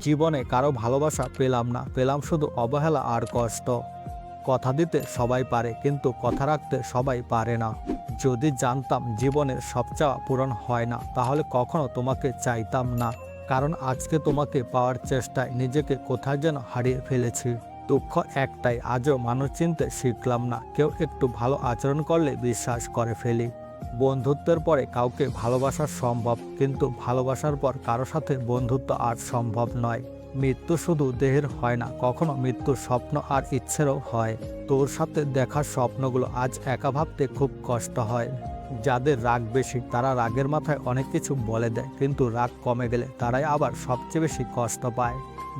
জীবনে কারও ভালোবাসা পেলাম না, পেলাম শুধু অবহেলা আর কষ্ট। কথা দিতে সবাই পারে, কিন্তু কথা রাখতে সবাই পারে না। যদি জানতাম জীবনের সব চাওয়া পূরণ হয় না, তাহলে কখনো তোমাকে চাইতাম না। কারণ আজকে তোমাকে পাওয়ার চেষ্টায় নিজেকে কোথায় যেন হারিয়ে ফেলেছি। দুঃখ একটাই, আজও মানুষ চিনতে শিখলাম না। কেউ একটু ভালো আচরণ করলে বিশ্বাস করে ফেলি। বন্ধুত্বের পরে কাউকে ভালোবাসা সম্ভব, কিন্তু ভালোবাসার পর কারও সাথে বন্ধুত্ব আর সম্ভব নয়। মৃত্যু শুধু দেহের হয় না, কখনো মৃত্যুর স্বপ্ন আর ইচ্ছেরও হয়। তোর সাথে দেখার স্বপ্নগুলো আজ একা ভাবতে খুব কষ্ট হয়। যাদের রাগ বেশি, তারা রাগের মাথায় অনেক কিছু বলে দেয়, কিন্তু রাগ কমে গেলে তারাই আবার সবচেয়ে বেশি কষ্ট পায়।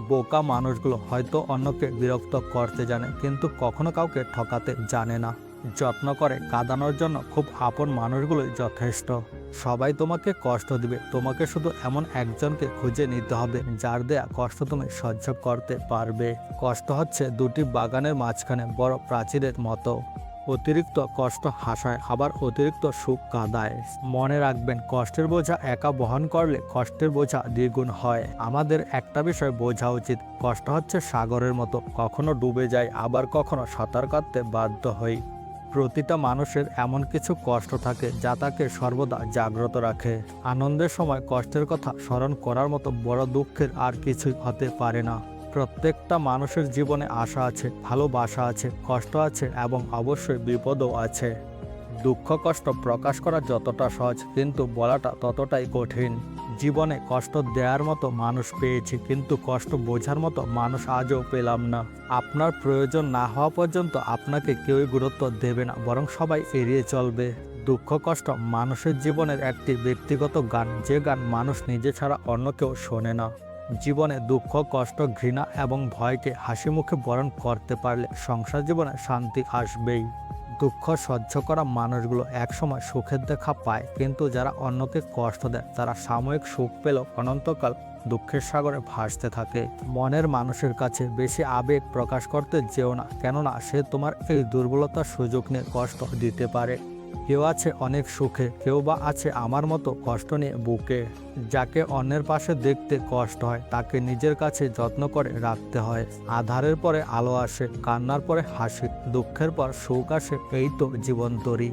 বোকা মানুষগুলো হয়তো অন্যকে বিরক্ত করতে জানে, কিন্তু কখনো কাউকে ঠকাতে জানে না। যত্ন করে কাঁদানোর জন্য খুব আপন মানুষগুলোই যথেষ্ট। সবাই তোমাকে কষ্ট দিবে। তোমাকে শুধু এমন একজনকে খুঁজে নিতে হবে, যার দেয়া কষ্ট তুমি সহ্য করতে পারবে। কষ্ট হচ্ছে দুটি বাগানের মাঝখানে বড় প্রাচীরের মতো। অতিরিক্ত কষ্ট হাসায়, আবার অতিরিক্ত সুখ কাঁদায়। মনে রাখবেন, কষ্টের বোঝা একা বহন করলে কষ্টের বোঝা দ্বিগুণ হয়। আমাদের একটা বিষয় বোঝা উচিত, কষ্ট হচ্ছে সাগরের মতো। কখনো ডুবে যায় আবার কখনো সাঁতার কাটতে বাধ্য হই। প্রতিটা মানুষের এমন কিছু কষ্ট থাকে যা তাকে সর্বদা জাগ্রত রাখে। আনন্দের সময় কষ্টের কথা স্মরণ করার মতো বড় দুঃখের আর কিছুই হতে পারে না। প্রত্যেকটা মানুষের জীবনে আশা আছে, ভালোবাসা আছে, কষ্ট আছে এবং অবশ্যই বিপদও আছে। দুঃখ কষ্ট প্রকাশ করা যতটা সহজ, কিন্তু বলাটা ততটাই কঠিন। জীবনে কষ্ট দেওয়ার মতো মানুষ পেয়েছি, কিন্তু কষ্ট বোঝার মতো মানুষ আজও পেলাম না। আপনার প্রয়োজন না হওয়া পর্যন্ত আপনাকে কেউই গুরুত্ব দেবে না, বরং সবাই এড়িয়ে চলবে। দুঃখ, কষ্ট মানুষের জীবনের একটি ব্যক্তিগত গান, যে গান মানুষ নিজে ছাড়া অন্য কেউ শোনে না। জীবনে দুঃখ, কষ্ট, ঘৃণা এবং ভয়কে হাসি মুখে বরণ করতে পারলে সংসার জীবনে শান্তি আসবেই। দুঃখ সহ্য করা মানুষগুলো একসময় সুখের দেখা পায়। কিন্তু যারা অন্যকে কষ্ট দেয়, তারা সাময়িক সুখ পেল অনন্তকাল দুঃখের সাগরে ভাসতে থাকে। মনের মানুষের কাছে বেশি আবেগ প্রকাশ করতে যেও না, কেননা সে তোমার এই দুর্বলতার সুযোগ নিয়ে কষ্ট দিতে পারে। কেউ আছে অনেক সুখে, কেউ বা আছে আমার মতো কষ্ট নিয়ে বুকে। যাকে অন্যের পাশে দেখতে কষ্ট হয়, তাকে নিজের কাছে যত্ন করে রাখতে হয়। আধারের পরে আলো আসে, কান্নার পরে হাসি, দুঃখের পর সুখ আসে, এই তো জীবন তরি।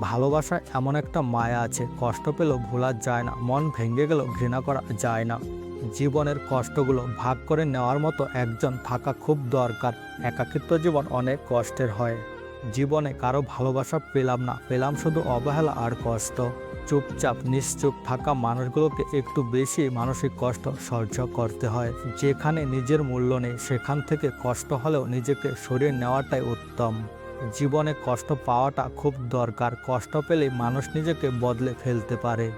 ভালোবাসা এমন একটা মায়া আছে, কষ্ট পেলেও ভোলা যায় না, মন ভেঙে গেলেও ঘৃণা করা যায় না। জীবনের কষ্টগুলো ভাগ করে নেওয়ার মতো একজন থাকা খুব দরকার, একাকিত্ব জীবন অনেক কষ্টের হয়। জীবনে কারও ভালোবাসা পেলাম না, পেলাম শুধু অবহেলা আর কষ্ট। চুপচাপ, নিশ্চুপ থাকা মানুষগুলোকে একটু বেশি মানসিক কষ্ট সহ্য করতে হয়। যেখানে নিজের মূল্য নেই, সেখান থেকে কষ্ট হলেও নিজেকে সরিয়ে নেওয়াটাই উত্তম। জীবনে কষ্ট পাওয়াটা খুব দরকার, কষ্ট পেলে মানুষ নিজেকে বদলে ফেলতে পারে।